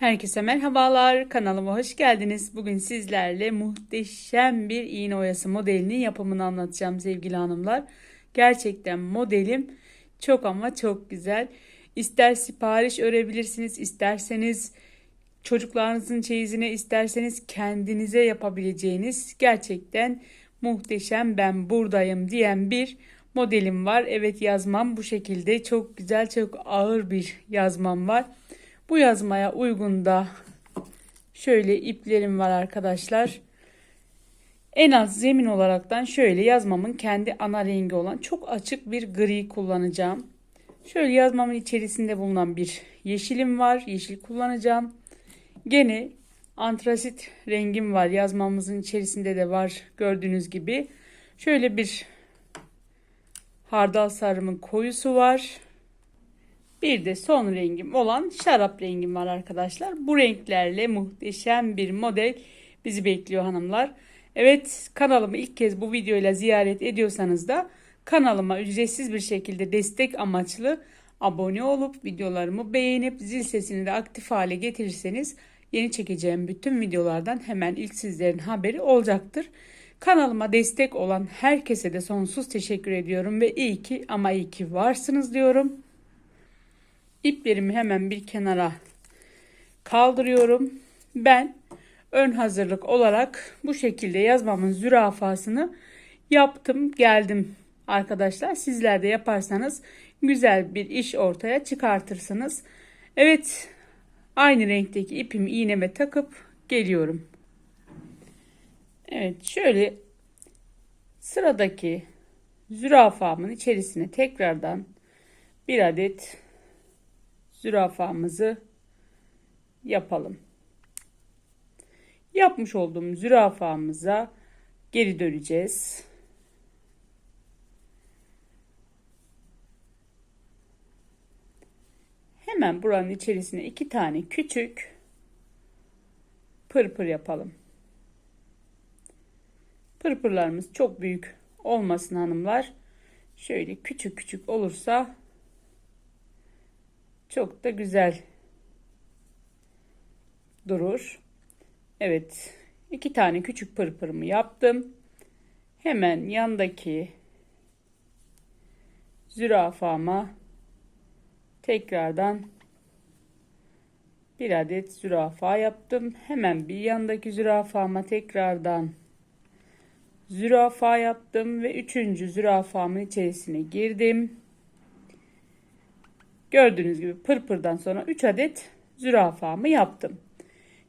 Herkese merhabalar. Kanalıma hoş geldiniz. Bugün sizlerle muhteşem bir iğne oyası modelinin yapımını anlatacağım sevgili hanımlar. Gerçekten modelim çok ama çok güzel. İster sipariş örebilirsiniz, isterseniz çocuklarınızın çeyizine, isterseniz kendinize yapabileceğiniz gerçekten muhteşem ben buradayım diyen bir modelim var. Evet yazmam bu şekilde çok güzel, çok ağır bir yazmam var. Bu yazmaya uygun da şöyle iplerim var arkadaşlar. En az zemin olaraktan şöyle yazmamın kendi ana rengi olan çok açık bir gri kullanacağım. Şöyle yazmamın içerisinde bulunan bir yeşilim var. Yeşil kullanacağım. Gene antrasit rengim var. Yazmamızın içerisinde de var gördüğünüz gibi. Şöyle bir hardal sarımın koyusu var. Bir de son rengim olan şarap rengim var arkadaşlar. Bu renklerle muhteşem bir model bizi bekliyor hanımlar. Evet kanalımı ilk kez bu videoyla ziyaret ediyorsanız da kanalıma ücretsiz bir şekilde destek amaçlı abone olup videolarımı beğenip zil sesini de aktif hale getirirseniz yeni çekeceğim bütün videolardan hemen ilk sizlerin haberi olacaktır. Kanalıma destek olan herkese de sonsuz teşekkür ediyorum ve iyi ki ama iyi ki varsınız diyorum. İplerimi hemen bir kenara kaldırıyorum. Ben ön hazırlık olarak bu şekilde yazmamın zürafasını yaptım geldim arkadaşlar. Sizler de yaparsanız güzel bir iş ortaya çıkartırsınız. Evet aynı renkteki ipimi iğneme takıp geliyorum. Evet şöyle sıradaki zürafamın içerisine tekrardan bir adet zürafamızı yapalım. Yapmış olduğum zürafamıza geri döneceğiz. Hemen buranın içerisine iki tane küçük pırpır yapalım. Pırpırlarımız çok büyük olmasın hanımlar. Şöyle küçük küçük olursa çok da güzel durur. Evet. iki tane küçük pırpırımı yaptım. Hemen yandaki zürafama tekrardan bir adet zürafa yaptım. Hemen bir yandaki zürafama tekrardan zürafa yaptım ve üçüncü zürafamın içerisine girdim. Gördüğünüz gibi pırpırdan sonra 3 adet zürafamı yaptım.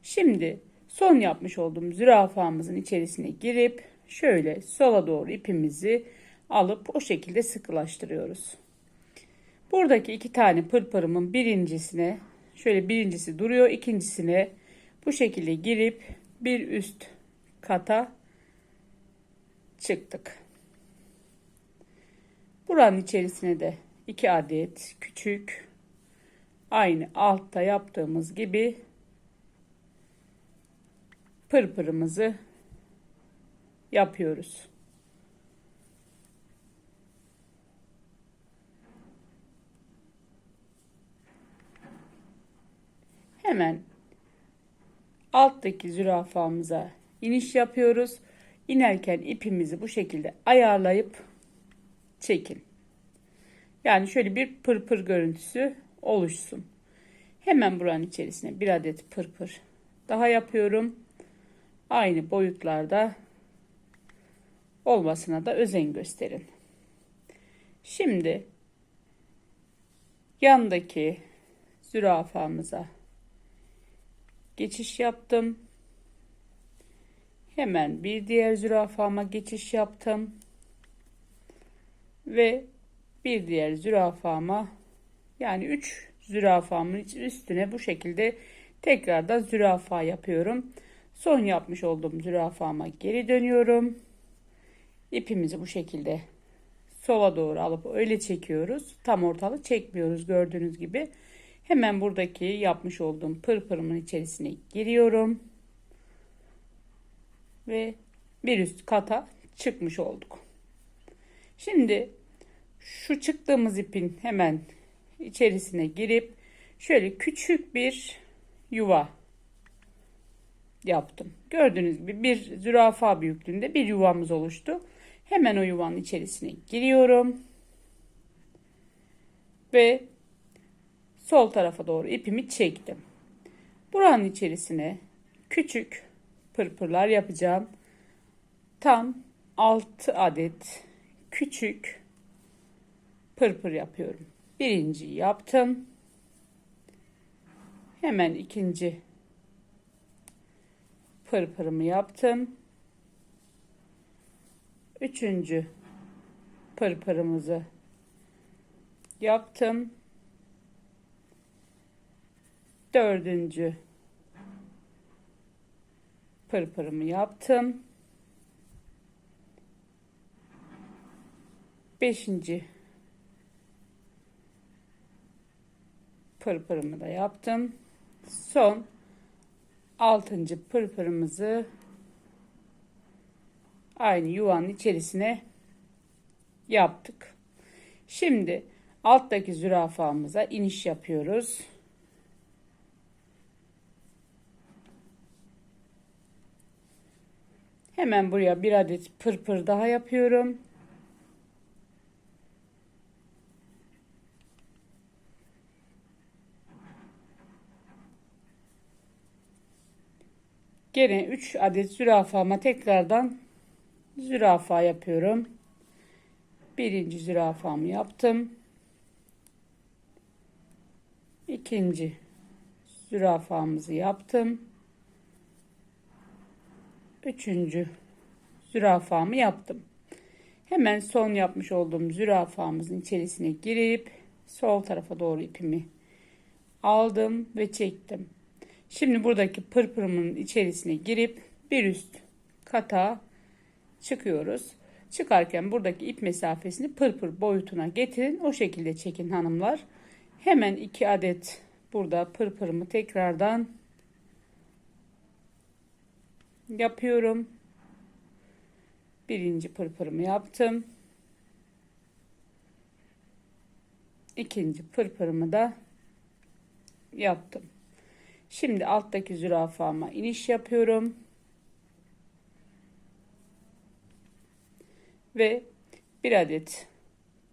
Şimdi son yapmış olduğum zürafamızın içerisine girip şöyle sola doğru ipimizi alıp o şekilde sıkılaştırıyoruz. Buradaki iki tane pırpırımın birincisine şöyle birincisi duruyor ikincisine bu şekilde girip bir üst kata çıktık. Buranın içerisine de 2 adet küçük aynı altta yaptığımız gibi pırpırımızı yapıyoruz. Hemen alttaki zürafamıza iniş yapıyoruz. İnerken ipimizi bu şekilde ayarlayıp çekin. Yani şöyle bir pırpır görüntüsü oluşsun. Hemen buranın içerisine bir adet pırpır daha yapıyorum. Aynı boyutlarda olmasına da özen gösterin. Şimdi yandaki zürafamıza geçiş yaptım. Hemen bir diğer zürafama geçiş yaptım. Ve bir diğer zürafama yani 3 zürafamın üstüne bu şekilde tekrardan zürafa yapıyorum. Son yapmış olduğum zürafama geri dönüyorum. İpimizi bu şekilde sola doğru alıp öyle çekiyoruz. Tam ortalı çekmiyoruz gördüğünüz gibi. Hemen buradaki yapmış olduğum pırpırımın içerisine giriyorum. Ve bir üst kata çıkmış olduk. Şimdi şu çıktığımız ipin hemen içerisine girip şöyle küçük bir yuva yaptım. Gördüğünüz gibi bir zürafa büyüklüğünde bir yuvamız oluştu. Hemen o yuvanın içerisine giriyorum. Ve sol tarafa doğru ipimi çektim. Buranın içerisine küçük pırpırlar yapacağım. Tam 6 adet küçük pırpır yapıyorum. Birinci yaptım. Hemen ikinci pırpırımı yaptım. Üçüncü pırpırımızı yaptım. Dördüncü pırpırımı yaptım. Beşinci pırpırımı da yaptım. Son altıncı pırpırımızı aynı yuvanın içerisine yaptık. Şimdi alttaki zürafamıza iniş yapıyoruz. Hemen buraya bir adet pırpır daha yapıyorum. Gene 3 adet zürafama tekrardan zürafa yapıyorum. Birinci zürafamı yaptım. İkinci zürafamızı yaptım. Üçüncü zürafamı yaptım. Hemen son yapmış olduğum zürafamızın içerisine girip sol tarafa doğru ipimi aldım ve çektim. Şimdi buradaki pırpırımın içerisine girip bir üst kata çıkıyoruz. Çıkarken buradaki ip mesafesini pırpır boyutuna getirin. O şekilde çekin hanımlar. Hemen iki adet burada pırpırımı tekrardan yapıyorum. Birinci pırpırımı yaptım. İkinci pırpırımı da yaptım. Şimdi alttaki zürafama iniş yapıyorum. Ve bir adet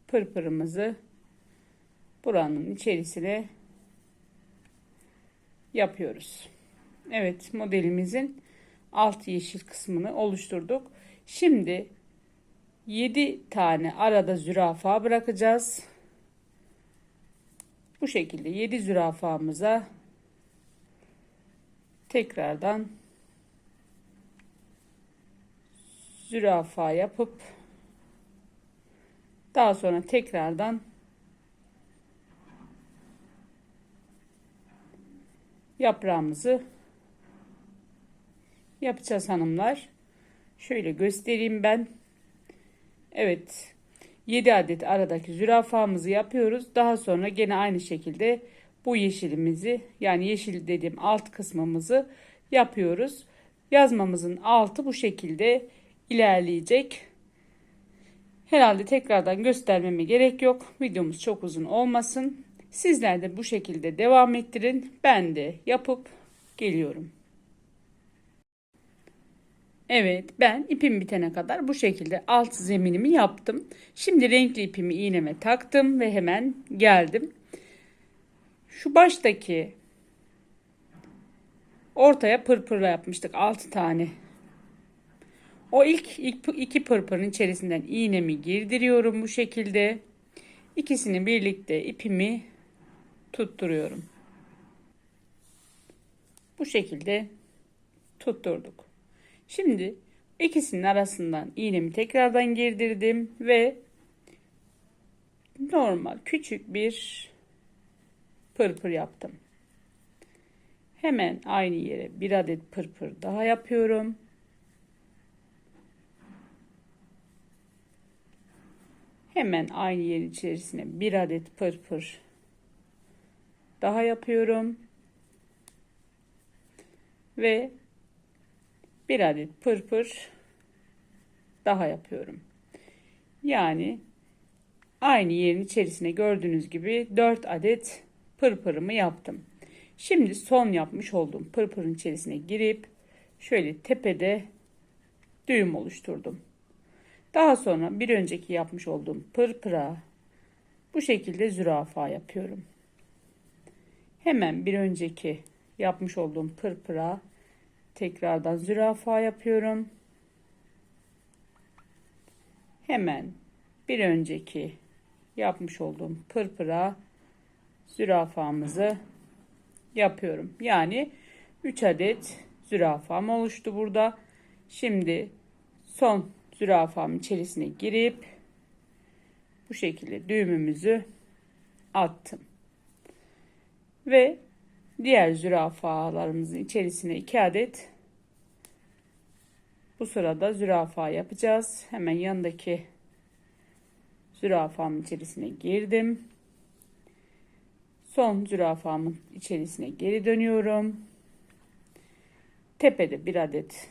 pırpırımızı buranın içerisine yapıyoruz. Evet modelimizin alt yeşil kısmını oluşturduk. Şimdi 7 tane arada zürafa bırakacağız. Bu şekilde 7 zürafamıza tekrardan zürafa yapıp daha sonra tekrardan yaprağımızı yapacağız hanımlar. Şöyle göstereyim ben. Evet. 7 adet aradaki zürafamızı yapıyoruz. Daha sonra gene aynı şekilde bu yeşilimizi yani yeşil dediğim alt kısmımızı yapıyoruz. Yazmamızın altı bu şekilde ilerleyecek. Herhalde tekrardan göstermeme gerek yok. Videomuz çok uzun olmasın. Sizler de bu şekilde devam ettirin. Ben de yapıp geliyorum. Evet ben ipim bitene kadar bu şekilde alt zeminimi yaptım. Şimdi renkli ipimi iğneme taktım ve hemen geldim. Şu baştaki ortaya pırpırla yapmıştık 6 tane. O ilk, ilk iki pırpırın içerisinden iğnemi girdiriyorum bu şekilde. İkisini birlikte ipimi tutturuyorum. Bu şekilde tutturduk. Şimdi ikisinin arasından iğnemi tekrardan girdirdim ve normal küçük bir pırpır yaptım. Hemen aynı yere bir adet pırpır daha yapıyorum. Hemen aynı yer içerisine bir adet pırpır daha yapıyorum. Ve bir adet pırpır daha yapıyorum. Yani aynı yerin içerisine gördüğünüz gibi 4 adet pırpırımı yaptım. Şimdi son yapmış olduğum pırpırın içerisine girip şöyle tepede düğüm oluşturdum. Daha sonra bir önceki yapmış olduğum pırpıra bu şekilde zürafa yapıyorum. Hemen bir önceki yapmış olduğum pırpıra tekrardan zürafa yapıyorum. Hemen bir önceki yapmış olduğum pırpıra zürafamızı yapıyorum. Yani 3 adet zürafam oluştu burada. Şimdi son zürafam içerisine girip bu şekilde düğümümüzü attım. Ve diğer zürafalarımızın içerisine 2 adet bu sırada zürafa yapacağız. Hemen yanındaki zürafamın içerisine girdim. Son zürafamın içerisine geri dönüyorum. Tepede bir adet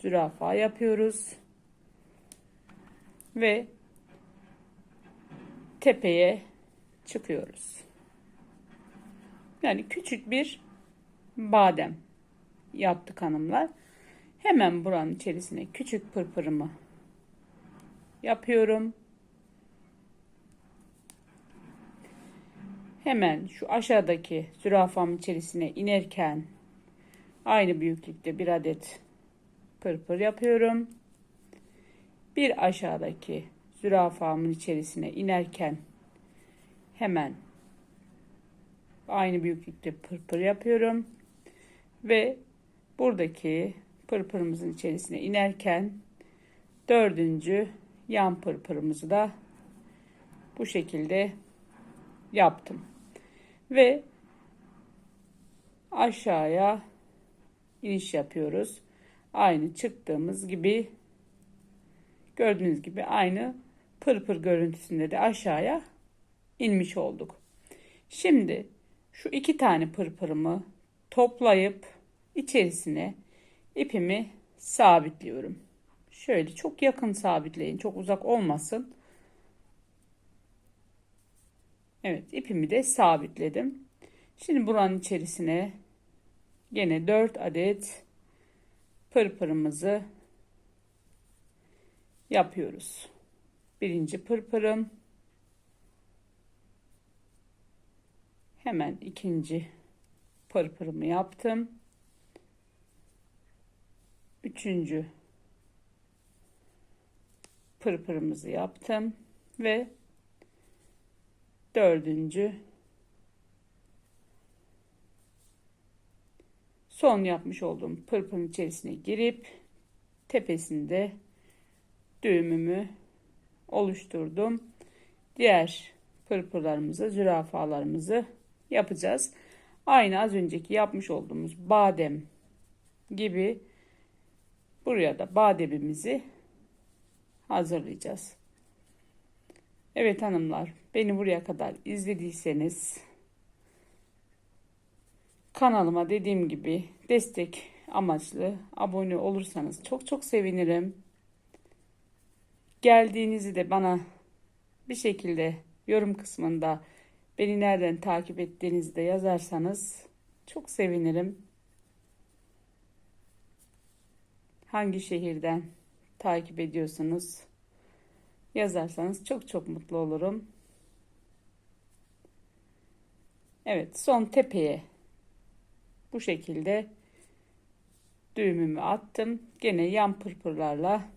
zürafa yapıyoruz. Ve tepeye çıkıyoruz. Yani küçük bir badem yaptık hanımlar. Hemen buranın içerisine küçük pırpırımı yapıyorum. Hemen şu aşağıdaki zürafam içerisine inerken aynı büyüklükte bir adet pırpır yapıyorum. Bir aşağıdaki zürafamın içerisine inerken hemen aynı büyüklükte pırpır yapıyorum. Ve buradaki pırpırımızın içerisine inerken dördüncü yan pırpırımızı da bu şekilde yaptım. Ve aşağıya iniş yapıyoruz. Aynı çıktığımız gibi gördüğünüz gibi aynı pırpır görüntüsünde de aşağıya inmiş olduk. Şimdi şu iki tane pırpırımı toplayıp içerisine ipimi sabitliyorum. Şöyle çok yakın sabitleyin. Çok uzak olmasın. Evet ipimi de sabitledim. Şimdi buranın içerisine gene 4 adet pırpırımızı yapıyoruz. Birinci pırpırım. Hemen ikinci pırpırımı yaptım. Üçüncü pırpırımızı yaptım ve dördüncü son yapmış olduğum pırpırın içerisine girip tepesinde düğümümü oluşturdum. Diğer pırpırlarımızı, zürafalarımızı yapacağız. Aynı az önceki yapmış olduğumuz badem gibi buraya da bademimizi hazırlayacağız. Evet hanımlar, beni buraya kadar izlediyseniz kanalıma dediğim gibi destek amaçlı abone olursanız çok çok sevinirim. Geldiğinizi de bana bir şekilde yorum kısmında beni nereden takip ettiğinizi de yazarsanız çok sevinirim. Hangi şehirden takip ediyorsunuz? Yazarsanız çok çok mutlu olurum. Evet son tepeye bu şekilde düğümümü attım. Gene yan pırpırlarla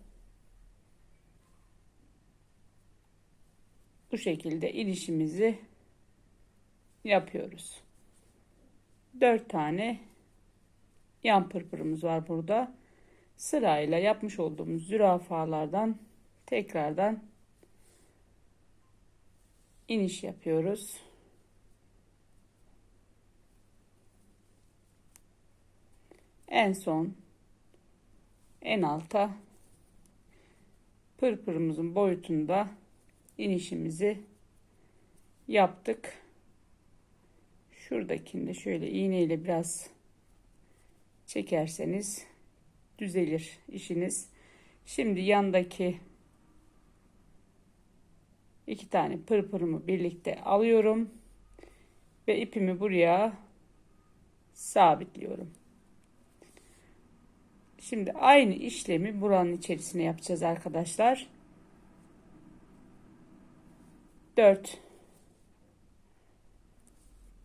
bu şekilde ilişimizi yapıyoruz. 4 tane yan pırpırımız var burada. Sırayla yapmış olduğumuz zürafalardan tekrardan iniş yapıyoruz. En son en alta pırpırımızın boyutunda inişimizi yaptık. Şuradakinde şöyle iğneyle biraz çekerseniz düzelir işiniz. Şimdi yandaki iki tane pırpırımı birlikte alıyorum ve ipimi buraya sabitliyorum. Şimdi aynı işlemi buranın içerisine yapacağız arkadaşlar. 4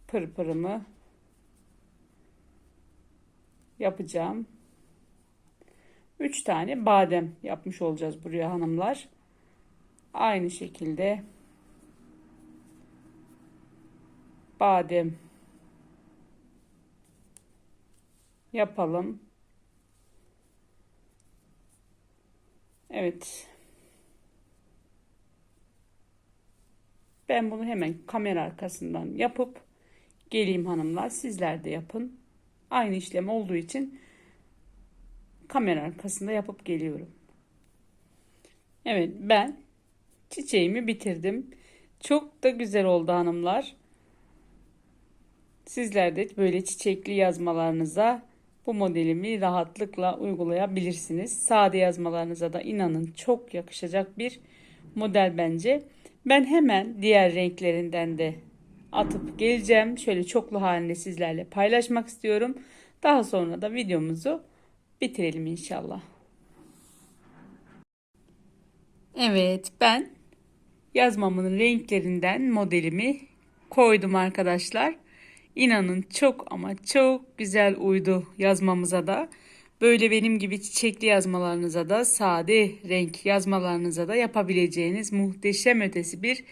pırpırımı yapacağım. 3 tane badem yapmış olacağız buraya hanımlar. Aynı şekilde badem yapalım. Evet. Ben bunu hemen kamera arkasından yapıp geleyim hanımlar. Sizler de yapın. Aynı işlem olduğu için kamera arkasında yapıp geliyorum. Evet ben çiçeğimi bitirdim. Çok da güzel oldu hanımlar. Sizler de böyle çiçekli yazmalarınıza bu modelimi rahatlıkla uygulayabilirsiniz. Sade yazmalarınıza da inanın çok yakışacak bir model bence. Ben hemen diğer renklerinden de atıp geleceğim. Şöyle çoklu halinde sizlerle paylaşmak istiyorum. Daha sonra da videomuzu bitirelim inşallah. Evet ben yazmamın renklerinden modelimi koydum arkadaşlar. İnanın çok ama çok güzel uydu yazmamıza da. Böyle benim gibi çiçekli yazmalarınıza da sade renk yazmalarınıza da yapabileceğiniz muhteşem ötesi bir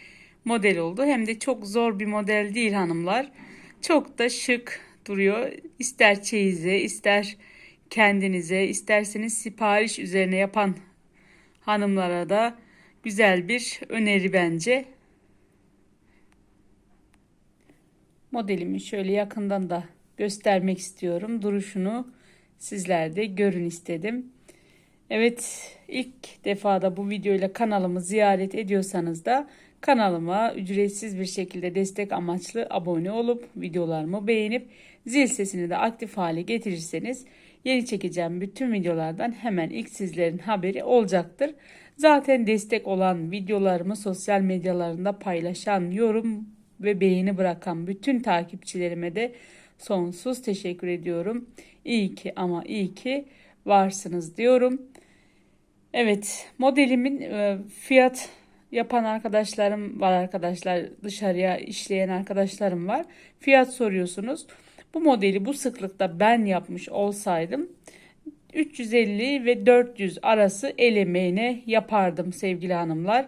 model oldu. Hem de çok zor bir model değil hanımlar. Çok da şık duruyor. İster çeyize, ister kendinize, isterseniz sipariş üzerine yapan hanımlara da güzel bir öneri bence. Modelimi şöyle yakından da göstermek istiyorum. Duruşunu sizler de görün istedim. Evet ilk defada bu videoyla kanalımı ziyaret ediyorsanız da kanalıma ücretsiz bir şekilde destek amaçlı abone olup videolarımı beğenip zil sesini de aktif hale getirirseniz yeni çekeceğim bütün videolardan hemen ilk sizlerin haberi olacaktır. Zaten destek olan videolarımı sosyal medyalarında paylaşan, yorum ve beğeni bırakan bütün takipçilerime de sonsuz teşekkür ediyorum. İyi ki ama iyi ki varsınız diyorum. Evet modelimin e, fiyat yapan arkadaşlarım var arkadaşlar dışarıya işleyen arkadaşlarım var. Fiyat soruyorsunuz. Bu modeli bu sıklıkta ben yapmış olsaydım 350 ve 400 arası el emeğine yapardım sevgili hanımlar.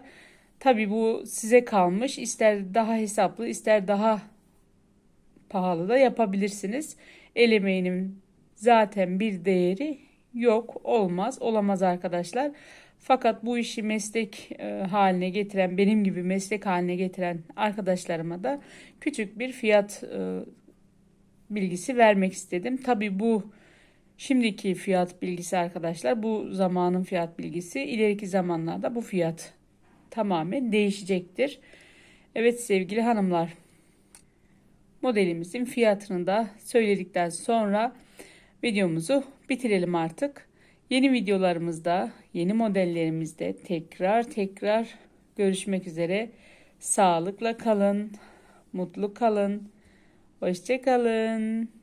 Tabi bu size kalmış. İster daha hesaplı ister daha pahalı da yapabilirsiniz. El emeğinin zaten bir değeri yok olmaz olamaz arkadaşlar. Fakat bu işi meslek e, haline getiren benim gibi meslek haline getiren arkadaşlarıma da küçük bir fiyat e, bilgisi vermek istedim. Tabi bu şimdiki fiyat bilgisi arkadaşlar bu zamanın fiyat bilgisi ileriki zamanlarda bu fiyat tamamen değişecektir. Evet sevgili hanımlar modelimizin fiyatını da söyledikten sonra videomuzu bitirelim artık. Yeni videolarımızda, yeni modellerimizde tekrar tekrar görüşmek üzere. Sağlıkla kalın, mutlu kalın, hoşçakalın.